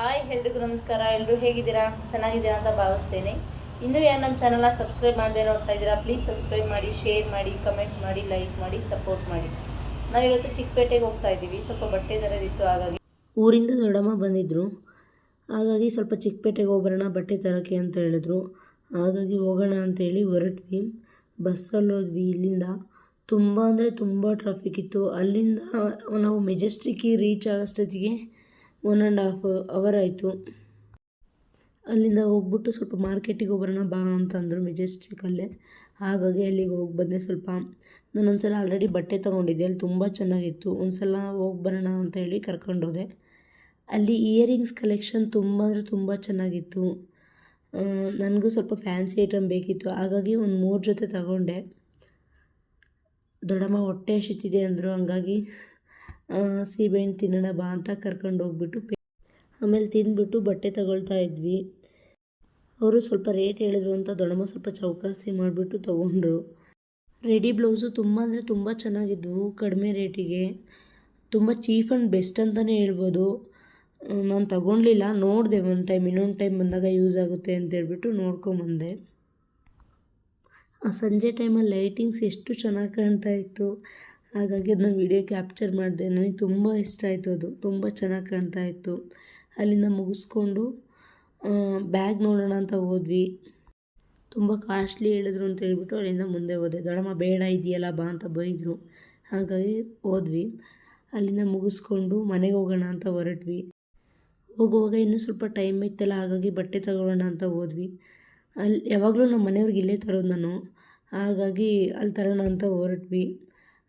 Hi ಎಲ್ರಿಗೂ ನಮಸ್ಕಾರ. ಎಲ್ಲರೂ ಹೇಗಿದ್ದೀರಾ? ಚೆನ್ನಾಗಿದ್ದೀರಾ ಅಂತ ಭಾವಿಸ್ತೇನೆ. ಇನ್ನೂ ಯಾರು ನಮ್ಮ ಚಾನಲ್ನ ಸಬ್ಸ್ಕ್ರೈಬ್ ಮಾಡದೆ ನೋಡ್ತಾ ಇದ್ದೀರಾ ಪ್ಲೀಸ್ ಸಬ್ಸ್ಕ್ರೈಬ್ ಮಾಡಿ ಶೇರ್ ಮಾಡಿ ಕಮೆಂಟ್ ಮಾಡಿ ಲೈಕ್ ಮಾಡಿ ಸಪೋರ್ಟ್ ಮಾಡಿ. ನಾವಿವತ್ತು ಚಿಕ್ಕಪೇಟೆಗೆ ಹೋಗ್ತಾ ಇದ್ದೀವಿ. ಸ್ವಲ್ಪ ಬಟ್ಟೆ ತರೋದಿತ್ತು, ಹಾಗಾಗಿ. ಊರಿಂದ ದೊಡ್ಡಮ್ಮ ಬಂದಿದ್ದರು ಹಾಗಾಗಿ ಸ್ವಲ್ಪ ಚಿಕ್ಕಪೇಟೆಗೆ ಹೋಗ್ಬರೋಣ, ಬಟ್ಟೆ ತರೋಕ್ಕೆ ಅಂತ ಹೇಳಿದ್ರು. ಹಾಗಾಗಿ ಹೋಗೋಣ ಅಂತೇಳಿ ಹೊರಟ್ವಿ. ಬಸ್ಸಲ್ಲಿ ಹೋದ್ವಿ. ಇಲ್ಲಿಂದ ತುಂಬ ಅಂದರೆ ತುಂಬ ಟ್ರಾಫಿಕ್ ಇತ್ತು. ಅಲ್ಲಿಂದ ನಾವು ಮೆಜೆಸ್ಟಿಕ್ಕಿಗೆ ರೀಚ್ ಆಗೋಷ್ಟೊತ್ತಿಗೆ ಒನ್ ಆ್ಯಂಡ್ ಹಾಫ್ ಅವರ್ ಆಯಿತು. ಅಲ್ಲಿಂದ ಹೋಗ್ಬಿಟ್ಟು ಸ್ವಲ್ಪ ಮಾರ್ಕೆಟಿಗೆ ಹೋಗೋಣ ಬಾ ಅಂತಂದರು ಮೆಜೆಸ್ಟಿಕಲ್ಲೇ ಹಾಗಾಗಿ ಅಲ್ಲಿಗೆ ಹೋಗಿ ಬಂದೆ ಸ್ವಲ್ಪ. ನಾನೊಂದು ಸಲ ಆಲ್ರೆಡಿ ಬಟ್ಟೆ ತೊಗೊಂಡಿದ್ದೆ, ಅಲ್ಲಿ ತುಂಬ ಚೆನ್ನಾಗಿತ್ತು. ಒಂದು ಸಲ ಹೋಗಿ ಬರೋಣ ಅಂತೇಳಿ ಕರ್ಕೊಂಡೋದೆ ಅಲ್ಲಿ ಇಯರಿಂಗ್ಸ್ ಕಲೆಕ್ಷನ್ ತುಂಬ ಅಂದರೆ ತುಂಬ ಚೆನ್ನಾಗಿತ್ತು. ನನಗೂ ಸ್ವಲ್ಪ ಫ್ಯಾನ್ಸಿ ಐಟಮ್ ಬೇಕಿತ್ತು. ಹಾಗಾಗಿ ಒಂದು ಮೂರು ಜೊತೆ ತಗೊಂಡೆ. ದೊಡ್ಡಮ್ಮ ಹೊಟ್ಟೆ ಹಸಿತಿದೆ ಅಂದರು, ಹಂಗಾಗಿ ಸೀಬೆಹಣ್ಣು ತಿನ್ನೋಣ ಬಾ ಅಂತ ಕರ್ಕೊಂಡು ಹೋಗ್ಬಿಟ್ಟು ಪೇ ಆಮೇಲೆ ತಿಂದ್ಬಿಟ್ಟು ಬಟ್ಟೆ ತಗೊಳ್ತಾ ಇದ್ವಿ. ಅವರು ಸ್ವಲ್ಪ ರೇಟ್ ಹೇಳಿದ್ರು ಅಂತ ದೊಡಮ್ಮ ಸ್ವಲ್ಪ ಚೌಕಾಸಿ ಮಾಡಿಬಿಟ್ಟು ತೊಗೊಂಡ್ರು. ರೆಡಿ ಬ್ಲೌಸು ತುಂಬ ಅಂದರೆ ತುಂಬ ಚೆನ್ನಾಗಿದ್ವು, ಕಡಿಮೆ ರೇಟಿಗೆ. ತುಂಬ ಚೀಪ್ ಆ್ಯಂಡ್ ಬೆಸ್ಟ್ ಅಂತಲೇ ಹೇಳ್ಬೋದು. ನಾನು ತಗೊಳ್ಲಿಲ್ಲ ನೋಡಿದೆ ಒಂದು ಟೈಮ್, ಇನ್ನೊಂದು ಟೈಮ್ ಬಂದಾಗ ಯೂಸ್ ಆಗುತ್ತೆ ಅಂತ ಹೇಳ್ಬಿಟ್ಟು ನೋಡ್ಕೊಂಬಂದೆ. ಆ, ಸಂಜೆ ಟೈಮಲ್ಲಿ ಲೈಟಿಂಗ್ಸ್ ಎಷ್ಟು ಚೆನ್ನಾಗಿ ಕಾಣ್ತಾ ಇತ್ತು. ಹಾಗಾಗಿ ಅದನ್ನ ವೀಡಿಯೋ ಕ್ಯಾಪ್ಚರ್ ಮಾಡಿದೆ. ನನಗೆ ತುಂಬ ಇಷ್ಟ ಆಯಿತು ಅದು. ತುಂಬ ಚೆನ್ನಾಗಿ ಕಾಣ್ತಾ ಇತ್ತು. ಅಲ್ಲಿಂದ ಮುಗಿಸ್ಕೊಂಡು ಬ್ಯಾಗ್ ನೋಡೋಣ ಅಂತ ಹೋದ್ವಿ. ತುಂಬ ಕಾಸ್ಟ್ಲಿ ಹೇಳಿದ್ರು ಅಂತ ಹೇಳ್ಬಿಟ್ಟು ಅಲ್ಲಿಂದ ಮುಂದೆ ಹೋದೆ. ದೊಡಮ್ಮ ಬೇಡ, ಇದೆಯಲ್ಲ, ಬಾ ಅಂತ ಬೈದರು. ಹಾಗಾಗಿ ಹೋದ್ವಿ. ಅಲ್ಲಿಂದ ಮುಗಿಸ್ಕೊಂಡು ಮನೆಗೆ ಹೋಗೋಣ ಅಂತ ಹೊರಟ್ವಿ. ಹೋಗುವಾಗ ಇನ್ನೂ ಸ್ವಲ್ಪ ಟೈಮ್ ಇತ್ತಲ್ಲ, ಹಾಗಾಗಿ ಬಟ್ಟೆ ತಗೊಳ್ಳೋಣ ಅಂತ ಹೋದ್ವಿ. ಅಲ್ಲಿ ಯಾವಾಗಲೂ ನಮ್ಮ ಮನೆಯವ್ರಿಗೆ ಇಲ್ಲೇ ತರೋದು ನಾನು. ಹಾಗಾಗಿ ಅಲ್ಲಿ ತರೋಣ ಅಂತ ಹೊರಟ್ವಿ.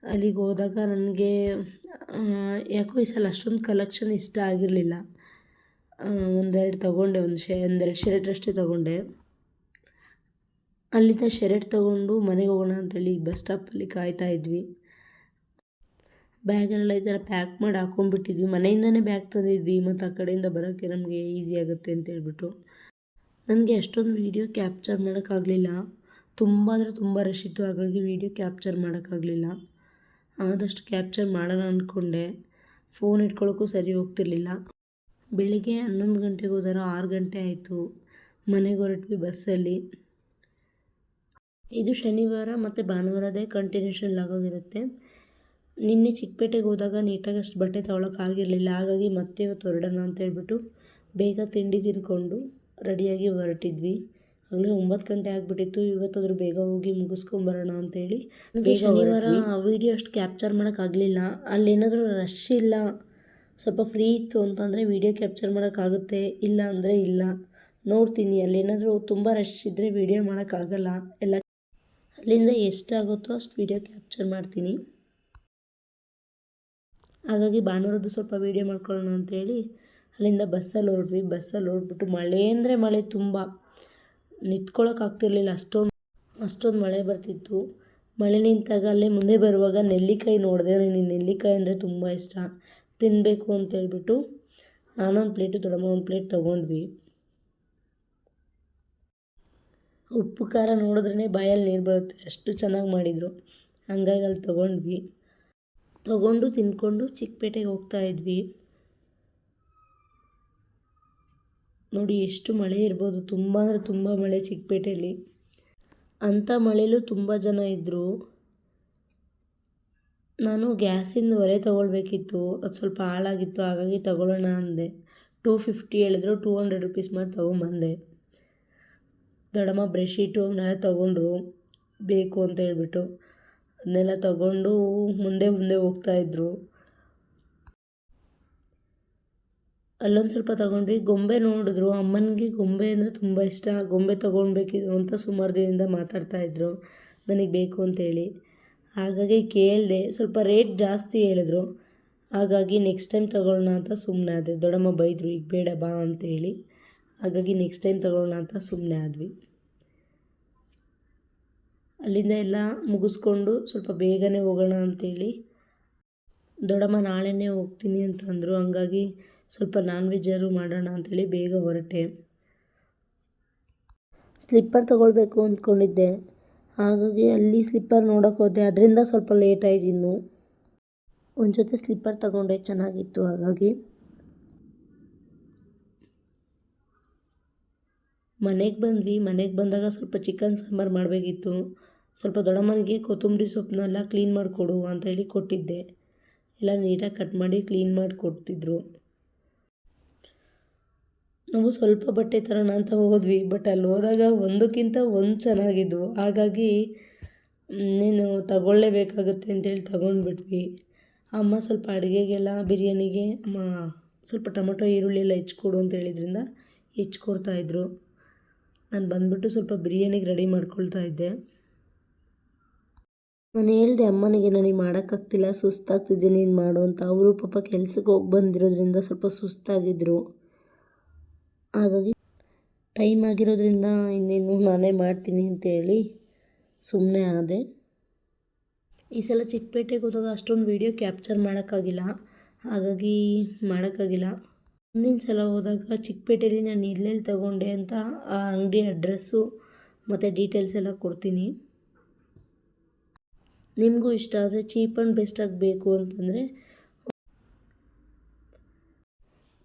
ಅಲ್ಲಿಗೆ ಹೋದಾಗ ನನಗೆ ಯಾಕೋ ಈ ಸಲ ಅಷ್ಟೊಂದು ಕಲೆಕ್ಷನ್ ಇಷ್ಟ ಆಗಿರಲಿಲ್ಲ. ಒಂದೆರಡು ತೊಗೊಂಡೆ, ಒಂದು ಶೇ, ಒಂದೆರಡು ಶರ್ಟ್ ಅಷ್ಟೇ ತೊಗೊಂಡೆ. ಅಲ್ಲಿಂದ ಶರ್ಟ್ ತೊಗೊಂಡು ಮನೆಗೆ ಹೋಗೋಣ ಅಂತೇಳಿ ಬಸ್ ಸ್ಟಾಪಲ್ಲಿ ಕಾಯ್ತಾ ಇದ್ವಿ. ಬ್ಯಾಗಲ್ಲ ಈ ಥರ ಪ್ಯಾಕ್ ಮಾಡಿ ಹಾಕೊಂಡ್ಬಿಟ್ಟಿದ್ವಿ. ಮನೆಯಿಂದನೇ ಬ್ಯಾಗ್ ತಂದಿದ್ವಿ, ಮತ್ತು ಆ ಕಡೆಯಿಂದ ಬರೋಕ್ಕೆ ನಮಗೆ ಈಸಿ ಆಗುತ್ತೆ ಅಂತ ಹೇಳ್ಬಿಟ್ಟು. ನನಗೆ ಅಷ್ಟೊಂದು ವೀಡಿಯೋ ಕ್ಯಾಪ್ಚರ್ ಮಾಡೋಕ್ಕಾಗಲಿಲ್ಲ. ತುಂಬ ಅಂದರೆ ತುಂಬ ರಶ್ ಇತ್ತು, ಹಾಗಾಗಿ ವೀಡಿಯೋ ಕ್ಯಾಪ್ಚರ್ ಮಾಡೋಕ್ಕಾಗಲಿಲ್ಲ. ಆದಷ್ಟು ಕ್ಯಾಪ್ಚರ್ ಮಾಡೋಣ ಅಂದ್ಕೊಂಡೆ ಫೋನ್ ಇಟ್ಕೊಳ್ಳೋಕ್ಕೂ ಸರಿ ಹೋಗ್ತಿರ್ಲಿಲ್ಲ. ಬೆಳಿಗ್ಗೆ ಹನ್ನೊಂದು ಗಂಟೆಗೆ ಹೋದಾರೋ ಆರು ಗಂಟೆ ಆಯಿತು. ಮನೆಗೆ ಹೊರಟ್ವಿ ಬಸ್ಸಲ್ಲಿ. ಇದು ಶನಿವಾರ ಮತ್ತು ಭಾನುವಾರದೇ ಕಂಟಿನ್ಯೂಷನ್ ಆಗೋಗಿರುತ್ತೆ ನಿನ್ನೆ ಚಿಕ್ಕಪೇಟೆಗೆ ಹೋದಾಗ ನೀಟಾಗಿ ಅಷ್ಟು ಬಟ್ಟೆ ತೊಗೊಳಕ್ಕಾಗಿರಲಿಲ್ಲ ಹಾಗಾಗಿ ಮತ್ತೆ ಇವತ್ತು ಹೊರಡೋಣ ಅಂತ ಹೇಳ್ಬಿಟ್ಟು ಬೇಗ ತಿಂಡಿ ತಿಂದ್ಕೊಂಡು ರೆಡಿಯಾಗಿ ಹೊರಟಿದ್ವಿ. ಆಗಲೇ ಒಂಬತ್ತು ಗಂಟೆ ಆಗಿಬಿಟ್ಟಿತ್ತು. ಇವತ್ತಾದರೂ ಬೇಗ ಹೋಗಿ ಮುಗಿಸ್ಕೊಂಬರೋಣ ಅಂತೇಳಿ. ಹೇಳಿ ಶನಿವಾರ ವೀಡಿಯೋ ಅಷ್ಟು ಕ್ಯಾಪ್ಚರ್ ಮಾಡೋಕ್ಕಾಗಲಿಲ್ಲ ಅಲ್ಲೇನಾದರೂ ರಶ್ ಇಲ್ಲ. ಸ್ವಲ್ಪ ಫ್ರೀ ಇತ್ತು ಅಂತಂದರೆ ವೀಡಿಯೋ ಕ್ಯಾಪ್ಚರ್ ಮಾಡೋಕ್ಕಾಗುತ್ತೆ ಇಲ್ಲ ಅಂದರೆ ಇಲ್ಲ. ನೋಡ್ತೀನಿ. ಅಲ್ಲೇನಾದರೂ ತುಂಬ ರಶ್ ಇದ್ದರೆ ವೀಡಿಯೋ ಮಾಡೋಕ್ಕಾಗಲ್ಲ ಎಲ್ಲ ಅಲ್ಲಿಂದ ಎಷ್ಟಾಗುತ್ತೋ ಅಷ್ಟು ವೀಡಿಯೋ ಕ್ಯಾಪ್ಚರ್ ಮಾಡ್ತೀನಿ. ಹಾಗಾಗಿ ಭಾನುವಾರದ್ದು ಸ್ವಲ್ಪ ವೀಡಿಯೋ ಮಾಡ್ಕೊಳ್ಳೋಣ ಅಂತೇಳಿ ಅಲ್ಲಿಂದ ಬಸ್ಸಲ್ಲಿ ಹೊರಟ್ವಿ. ಬಸ್ಸಲ್ಲಿ ಹೊರಟ್ಬಿಟ್ಟು ಮಳೆ ಅಂದರೆ ಮಳೆ ತುಂಬ. ನಿಂತ್ಕೊಳ್ಳೋಕ್ಕಾಗ್ತಿರ್ಲಿಲ್ಲ ಅಷ್ಟೊಂದು ಅಷ್ಟೊಂದು ಮಳೆ ಬರ್ತಿತ್ತು. ಮಳೆ ನಿಂತಾಗ ಅಲ್ಲೇ ಮುಂದೆ ಬರುವಾಗ ನೆಲ್ಲಿಕಾಯಿ ನೋಡಿದೆ ನನಗೆ ನೆಲ್ಲಿಕಾಯಿ ಅಂದರೆ ತುಂಬ ಇಷ್ಟ. ತಿನ್ನಬೇಕು ಅಂತೇಳ್ಬಿಟ್ಟು ನಾನೊಂದು ಪ್ಲೇಟು ದೊಡ್ಡಮ್ಮ ಒಂದು ಪ್ಲೇಟ್ ತೊಗೊಂಡ್ವಿ. ಉಪ್ಪು, ಖಾರ ನೋಡಿದ್ರೇ ಬಾಯಲ್ಲಿ ನೀರು ಬರುತ್ತೆ. ಅಷ್ಟು ಚೆನ್ನಾಗಿ ಮಾಡಿದರು. ಹಂಗಾಗಿ ಅಲ್ಲಿ ತೊಗೊಂಡ್ವಿ. ತೊಗೊಂಡು ತಿಂದ್ಕೊಂಡು ಚಿಕ್ಕಪೇಟೆಗೆ ಹೋಗ್ತಾ ಇದ್ವಿ. ನೋಡಿ ಎಷ್ಟು ಮಳೆ ಇರ್ಬೋದು. ತುಂಬ ಅಂದರೆ ತುಂಬ ಮಳೆ ಚಿಕ್ಕಪೇಟೆಯಲ್ಲಿ. ಅಂಥ ಮಳೆಯಲ್ಲೂ ತುಂಬ ಜನ ಇದ್ದರು ನಾನು ಗ್ಯಾಸಿಂದ ಒಲೆ ತೊಗೊಳ್ಬೇಕಿತ್ತು. ಅದು ಸ್ವಲ್ಪ ಹಾಳಾಗಿತ್ತು, ಹಾಗಾಗಿ ತಗೊಳ್ಳೋಣ ಅಂದೆ. ಟೂ ಫಿಫ್ಟಿ ಹೇಳಿದ್ರು, ಟೂ ಹಂಡ್ರೆಡ್ ರುಪೀಸ್ ಮಾಡಿ ತೊಗೊಂಬಂದೆ. ದೊಡ್ಡಮ್ಮ ಬ್ರೆಡ್ಶೀಟು ಅವನ್ನೆಲ್ಲ ತೊಗೊಂಡ್ರು. ಬೇಕು ಅಂತ ಹೇಳ್ಬಿಟ್ಟು. ಅದನ್ನೆಲ್ಲ ತಗೊಂಡು ಮುಂದೆ ಮುಂದೆ ಹೋಗ್ತಾಯಿದ್ರು ಅಲ್ಲೊಂದು ಸ್ವಲ್ಪ ತಗೊಂಡ್ವಿ. ಗೊಂಬೆ ನೋಡಿದ್ರು. ಅಮ್ಮನಿಗೆ ಗೊಂಬೆ ಅಂದರೆ ತುಂಬ ಇಷ್ಟ. ಗೊಂಬೆ ತೊಗೊಳ್ಬೇಕಿದ್ರು ಅಂತ ಸುಮಾರು ದಿನದಿಂದ ಮಾತಾಡ್ತಾಯಿದ್ರು ನನಗೆ ಬೇಕು ಅಂತೇಳಿ ಹಾಗಾಗಿ ಕೇಳಿದೆ. ಸ್ವಲ್ಪ ರೇಟ್ ಜಾಸ್ತಿ ಹೇಳಿದ್ರು. ಹಾಗಾಗಿ ನೆಕ್ಸ್ಟ್ ಟೈಮ್ ತಗೊಳ್ಳೋಣ ಅಂತ ಸುಮ್ಮನೆ ಆದ್ವಿ. ದೊಡ್ಡಮ್ಮ ಬೈದರು, ಈಗ ಬೇಡ, ಬಾ ಅಂತೇಳಿ ಹಾಗಾಗಿ ನೆಕ್ಸ್ಟ್ ಟೈಮ್ ತಗೊಳ್ಳೋಣ ಅಂತ ಸುಮ್ಮನೆ ಆದ್ವಿ. ಅಲ್ಲಿಂದ ಎಲ್ಲ ಮುಗಿಸ್ಕೊಂಡು ಸ್ವಲ್ಪ ಬೇಗನೆ ಹೋಗೋಣ ಅಂತೇಳಿ ದೊಡ್ಡಮ್ಮ, ನಾಳೆನೇ ಹೋಗ್ತೀನಿ ಅಂತಂದರು ಹಂಗಾಗಿ ಸ್ವಲ್ಪ ನಾನ್ ವೆಜ್ಜಾರು ಮಾಡೋಣ ಅಂಥೇಳಿ ಬೇಗ ಹೊರಟೆ. ಸ್ಲಿಪ್ಪರ್ ತೊಗೊಳ್ಬೇಕು ಅಂದ್ಕೊಂಡಿದ್ದೆ. ಹಾಗಾಗಿ ಅಲ್ಲಿ ಸ್ಲಿಪ್ಪರ್ ನೋಡೋಕೆ ಹೋದೆ. ಅದರಿಂದ ಸ್ವಲ್ಪ ಲೇಟ್ ಆಯ್ತು ಇನ್ನು. ಒಂದು ಜೊತೆ ಸ್ಲಿಪ್ಪರ್ ತಗೊಂಡೆ, ಚೆನ್ನಾಗಿತ್ತು ಹಾಗಾಗಿ. ಮನೆಗೆ ಬಂದ್ವಿ. ಮನೆಗೆ ಬಂದಾಗ ಸ್ವಲ್ಪ ಚಿಕನ್ ಸಾಂಬಾರು ಮಾಡಬೇಕಿತ್ತು. ಸ್ವಲ್ಪ ದೊಡ್ಡಮ್ಮನಿಗೆ ಕೊತ್ತಂಬರಿ ಸೊಪ್ಪನ್ನೆಲ್ಲ ಕ್ಲೀನ್ ಮಾಡಿಕೊಡು ಅಂತೇಳಿ ಕೊಟ್ಟಿದ್ದೆ. ಎಲ್ಲ ನೀಟಾಗಿ ಕಟ್ ಮಾಡಿ ಕ್ಲೀನ್ ಮಾಡಿ ಕೊಡ್ತಿದ್ರು ನಾವು ಸ್ವಲ್ಪ ಬಟ್ಟೆ ತರೋಣ ಅಂತ ಹೋದ್ವಿ ಬಟ್ ಅಲ್ಲಿ ಹೋದಾಗ ಒಂದಕ್ಕಿಂತ ಒಂದು ಚೆನ್ನಾಗಿದ್ವು. ಹಾಗಾಗಿ ನೀನು ತಗೊಳ್ಳೇಬೇಕಾಗುತ್ತೆ ಅಂತೇಳಿ ತಗೊಂಡ್ಬಿಟ್ವಿ. ಅಮ್ಮ ಸ್ವಲ್ಪ ಅಡುಗೆಗೆಲ್ಲ, ಬಿರಿಯಾನಿಗೆ, ಅಮ್ಮ ಸ್ವಲ್ಪ ಟೊಮೊಟೊ, ಈರುಳ್ಳಿ ಎಲ್ಲ ಹೆಚ್ಕೊಡು ಅಂತ ಹೇಳಿದ್ರಿಂದ ಹೆಚ್ಕೊಡ್ತಾಯಿದ್ರು ನಾನು ಬಂದ್ಬಿಟ್ಟು ಸ್ವಲ್ಪ ಬಿರಿಯಾನಿಗೆ ರೆಡಿ ಮಾಡ್ಕೊಳ್ತಾ ಇದ್ದೆ. ನಾನು ಹೇಳಿದೆ ಅಮ್ಮನಿಗೆ, ನನಗೆ ಮಾಡೋಕ್ಕಾಗ್ತಿಲ್ಲ, ಸುಸ್ತಾಗ್ತಿದೆ, ನೀನು ಮಾಡು ಅಂತ. ಅವರು ಪಾಪ ಕೆಲ್ಸಕ್ಕೆ ಹೋಗಿ ಬಂದಿರೋದ್ರಿಂದ ಸ್ವಲ್ಪ ಸುಸ್ತಾಗಿದ್ದರು ಹಾಗಾಗಿ ಟೈಮ್ ಆಗಿರೋದ್ರಿಂದ ಇನ್ನೇನು ನಾನೇ ಮಾಡ್ತೀನಿ ಅಂತೇಳಿ ಸುಮ್ಮನೆ ಆದೆ. ಈ ಸಲ ಚಿಕ್ಕಪೇಟೆಗೆ ಹೋದಾಗ ಅಷ್ಟೊಂದು ವೀಡಿಯೋ ಕ್ಯಾಪ್ಚರ್ ಮಾಡೋಕ್ಕಾಗಿಲ್ಲ. ಹಾಗಾಗಿ ಮಾಡೋಕ್ಕಾಗಿಲ್ಲ. ಮುಂದಿನ ಸಲ ಹೋದಾಗ ಚಿಕ್ಕಪೇಟೆಯಲ್ಲಿ ನಾನು ಇಲ್ಲೆಲ್ಲಿ ತಗೊಂಡೆ ಅಂತ ಆ ಅಂಗಡಿ ಅಡ್ರೆಸ್ಸು ಮತ್ತು ಡೀಟೇಲ್ಸ್ ಎಲ್ಲ ಕೊಡ್ತೀನಿ. ನಿಮಗೂ ಇಷ್ಟ ಆದರೆ ಚೀಪ್ ಆ್ಯಂಡ್ ಬೆಸ್ಟಾಗಿ ಬೇಕು ಅಂತಂದರೆ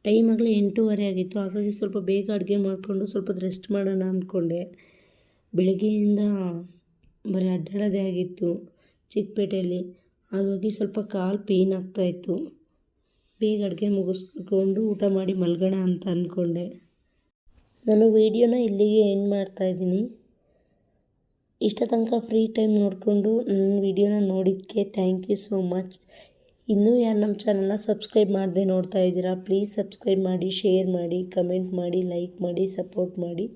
ಟೈಮ್ ಆಗಲಿ ಎಂಟೂವರೆ ಆಗಿತ್ತು. ಹಾಗಾಗಿ ಸ್ವಲ್ಪ ಬೇಗ ಅಡುಗೆ ಮಾಡಿಕೊಂಡು ಸ್ವಲ್ಪ ರೆಸ್ಟ್ ಮಾಡೋಣ ಅಂದ್ಕೊಂಡೆ. ಬೆಳಗ್ಗೆಯಿಂದ ಬರೀ ಅಡ್ಡಾಡೋದೇ ಆಗಿತ್ತು ಚಿಕ್ಕಪೇಟೆಯಲ್ಲಿ. ಹಾಗಾಗಿ ಸ್ವಲ್ಪ ಕಾಲು ಪೇನ್ ಆಗ್ತಾಯಿತ್ತು ಬೇಗ ಅಡುಗೆ ಮುಗಿಸ್ಕೊಂಡು ಊಟ ಮಾಡಿ ಮಲ್ಗೋಣ ಅಂತ ಅಂದ್ಕೊಂಡೆ. ನಾನು ವೀಡಿಯೋನ ಇಲ್ಲಿಗೆ ಎಂಡ್ ಮಾಡ್ತಾಯಿದ್ದೀನಿ ಇಷ್ಟ ತನಕ ಫ್ರೀ ಟೈಮ್ ನೋಡಿಕೊಂಡು ನನ್ನ ವೀಡಿಯೋನ ನೋಡಿದ್ದಕ್ಕೆ ಥ್ಯಾಂಕ್ ಯು ಸೋ ಮಚ್ ಇನ್ನೂ ಯಾರು ನಮ್ಮ ಚಾನಲ್ನ ಸಬ್ಸ್ಕ್ರೈಬ್ ಮಾಡದೆ ನೋಡ್ತಾ ಇದ್ದೀರಾ ಪ್ಲೀಸ್ ಸಬ್ಸ್ಕ್ರೈಬ್ ಮಾಡಿ ಶೇರ್ ಮಾಡಿ ಕಮೆಂಟ್ ಮಾಡಿ ಲೈಕ್ ಮಾಡಿ ಸಪೋರ್ಟ್ ಮಾಡಿ.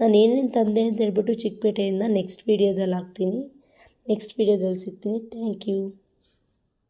ನಾನು ಏನೇನು ತಂದೆ ಅಂತ ಹೇಳ್ಬಿಟ್ಟು ಚಿಕ್ಕಪೇಟೆಯಿಂದ ನೆಕ್ಸ್ಟ್ ವೀಡಿಯೋದಲ್ಲಿ ಹಾಕ್ತೀನಿ. ನೆಕ್ಸ್ಟ್ ವೀಡಿಯೋದಲ್ಲಿ ಸಿಗ್ತೀನಿ. Thank you